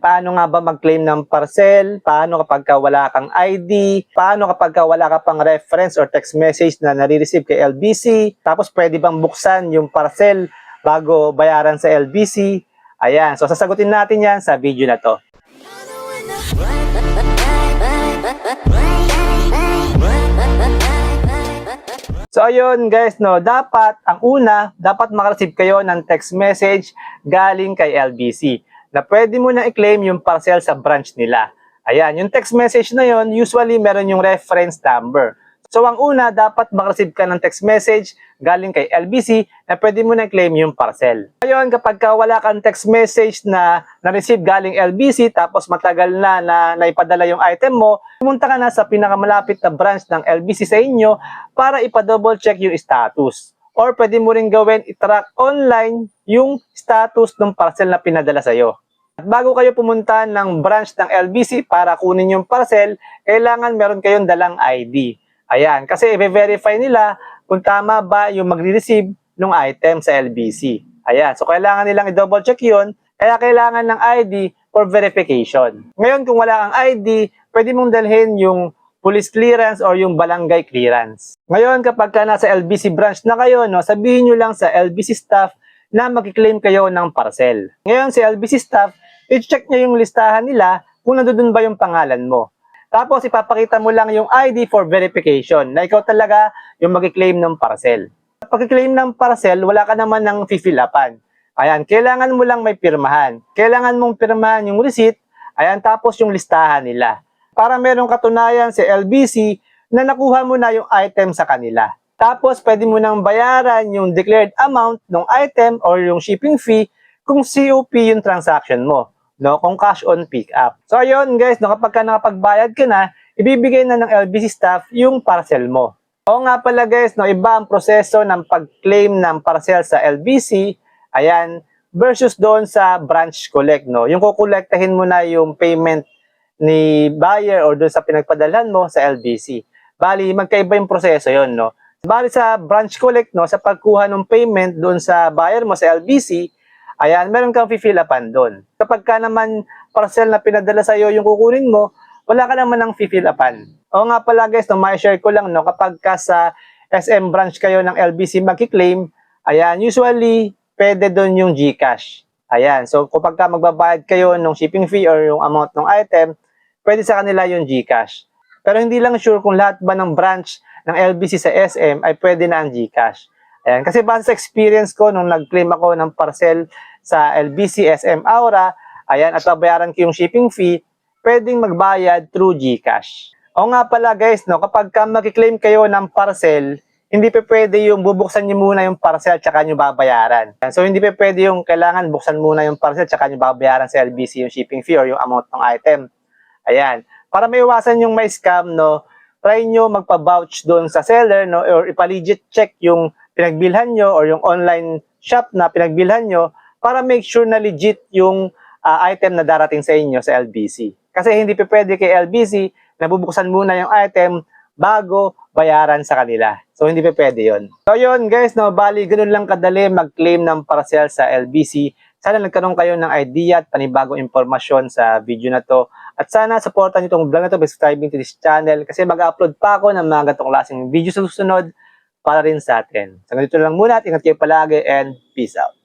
Paano nga ba mag-claim ng parcel? Paano kapag ka wala kang ID? Paano kapag ka wala ka pang reference or text message na nare-receive kay LBC? Tapos pwede bang buksan yung parcel bago bayaran sa LBC? Ayan, so sasagutin natin yan sa video na to. So ayun guys, no, dapat ang una, dapat makareceive kayo ng text message galing kay LBC na pwede mo na i-claim yung parcel sa branch nila. Ayan, yung text message na yon usually meron yung reference number. So ang una, dapat makareceive ka ng text message galing kay LBC na pwede mo na i-claim yung parcel. Ngayon, kapag ka wala kang text message na na-receive galing LBC tapos matagal na na naipadala yung item mo, pumunta ka na sa pinakamalapit na branch ng LBC sa inyo para ipa-double check yung status. Or pwede mo rin gawin, i-track online yung status ng parcel na pinadala sa'yo. At bago kayo pumunta ng branch ng LBC para kunin yung parcel, kailangan meron kayong dalang ID. Ayan, kasi i-verify nila kung tama ba yung magre-receive ng item sa LBC. Ayan, so kailangan nilang i-double check yun, kaya kailangan ng ID for verification. Ngayon, kung wala kang ID, pwede mong dalhin yung police clearance or yung barangay clearance. Ngayon, kapag ka nasa LBC branch na kayo, no, sabihin nyo lang sa LBC staff na mag-claim kayo ng parcel. Ngayon, si LBC staff, i-check nyo yung listahan nila kung nandun ba yung pangalan mo. Tapos, ipapakita mo lang yung ID for verification na ikaw talaga yung mag-claim ng parcel. Pag-claim ng parcel, wala ka naman ng fill upan. Ayan, kailangan mo lang may pirmahan. Kailangan mong pirmahan yung receipt, ayan, tapos yung listahan nila. Para merong katunayan sa LBC na nakuha mo na yung item sa kanila. Tapos, pwede mo nang bayaran yung declared amount ng item or yung shipping fee kung COP yung transaction mo no, kung cash on pick up. So ayun guys, no, kapag ka nakapagbayad ka na, ibibigay na ng LBC staff yung parcel mo. O nga pala guys, no, iba ang proseso ng pag-claim ng parcel sa LBC, ayan, versus doon sa branch collect, no. Yung kukolektahin mo na yung payment ni buyer or doon sa pinagpadalhan mo sa LBC. Bali, magkaiba yung proseso yon no. Bali sa branch collect, no, sa pagkuha ng payment doon sa buyer mo sa LBC, ayan, meron kang fill upan doon. Kapag ka naman parcel na pinadala sa iyo yung kukunin mo, wala ka naman ng fill upan. O nga pala guys, no, may share ko lang, no, kapag ka sa SM branch kayo ng LBC magki-claim, ayan, usually, pwede doon yung GCash. Ayan, so kapag ka magbabayad kayo ng shipping fee or yung amount ng item, pwede sa kanila yung GCash. Pero hindi lang sure kung lahat ba ng branch ng LBC sa SM ay pwede na ang GCash. Ayan, kasi base sa experience ko nung nag-claim ako ng parcel sa LBC SM Aura, ayan, at babayaran ko yung shipping fee, pwedeng magbayad through GCash. O nga pala guys, no, kapag ka mag-claim kayo ng parcel, hindi pa pwede yung bubuksan niyo muna yung parcel at saka niyo babayaran. So hindi pa pwede yung kailangan buksan muna yung parcel at saka niyo babayaran sa LBC yung shipping fee or yung amount ng item. Ayan. Para maiwasan yung may scam, no, try nyo magpa-vouch doon sa seller, no, or ipa-legit check yung pinagbilhan nyo or yung online shop na pinagbilhan nyo para make sure na legit yung ah, item na darating sa inyo sa LBC. Kasi hindi pa pwede kay LBC na bubuksan muna yung item bago bayaran sa kanila. So, hindi pa pwede yon. So, yun guys, no, bali, ganun lang kadali mag-claim ng parcel sa LBC. Sana nagkaroon kayo ng idea at panibagong impormasyon sa video na to. At sana supportan niyo itong vlog na to by subscribing to this channel kasi mag-upload pa ako ng mga ganitong klaseng video sa susunod para rin sa atin. So, ganito lang muna at ingat kayo palagi and peace out.